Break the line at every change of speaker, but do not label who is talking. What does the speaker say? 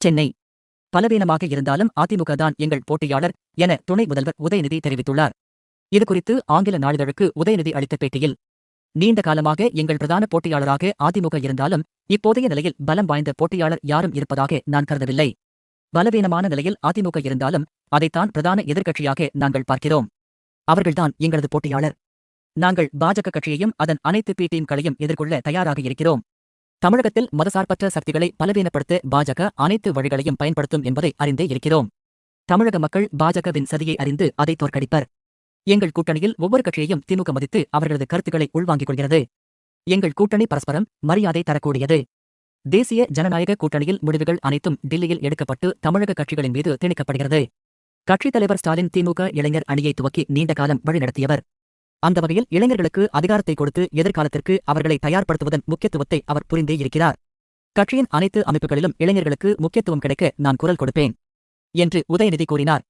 சென்னை. பலவீனமாக இருந்தாலும் அதிமுக தான் எங்கள் போட்டியாளர் என துணை முதல்வர் உதயநிதி தெரிவித்துள்ளார். இதுகுறித்து ஆங்கில நாளிதழுக்கு உதயநிதி அளித்த பேட்டியில் நீண்ட காலமாக எங்கள் பிரதான போட்டியாளராக அதிமுக இருந்தாலும் இப்போதைய நிலையில் பலம் வாய்ந்த போட்டியாளர் யாரும் இருப்பதாக நான் கருதவில்லை. பலவீனமான நிலையில் அதிமுக இருந்தாலும் அதைத்தான் பிரதான எதிர்க்கட்சியாக நாங்கள் பார்க்கிறோம். அவர்கள்தான் எங்களது போட்டியாளர். நாங்கள் பாஜக கட்சியையும் அதன் அனைத்து பி டீம்களையும் எதிர்கொள்ள தயாராக இருக்கிறோம். தமிழகத்தில் மதசார்பற்ற சக்திகளை பலவீனப்படுத்த பாஜக அனைத்து வழிகளையும் பயன்படுத்தும் என்பதை அறிந்தே இருக்கிறோம். தமிழக மக்கள் பாஜகவின் சதியை அறிந்து அதை தோற்கடிப்பர். எங்கள் கூட்டணியில் ஒவ்வொரு கட்சியையும் திமுக மதித்து அவர்களது கருத்துக்களை உள்வாங்கிக் கொள்கிறது. எங்கள் கூட்டணி பரஸ்பரம் மரியாதை தரக்கூடியது. தேசிய ஜனநாயக கூட்டணியில் முடிவுகள் அனைத்தும் டில்லியில் எடுக்கப்பட்டு தமிழக கட்சிகளின் மீது திணிக்கப்படுகிறது. கட்சித் தலைவர் ஸ்டாலின் திமுக இளைஞர் அணியை துவக்கி நீண்ட காலம் வழிநடத்தியவர். அந்த வகையில் இளைஞர்களுக்கு அதிகாரத்தை கொடுத்து எதிர்காலத்திற்கு அவர்களை தயார்படுத்துவதன் முக்கியத்துவத்தை அவர் புரிந்தே இருக்கிறார். கட்சியின் அனைத்து அமைப்புகளிலும் இளைஞர்களுக்கு முக்கியத்துவம் கிடைக்க நான் குரல் கொடுப்பேன் என்று உதயநிதி கூறினார்.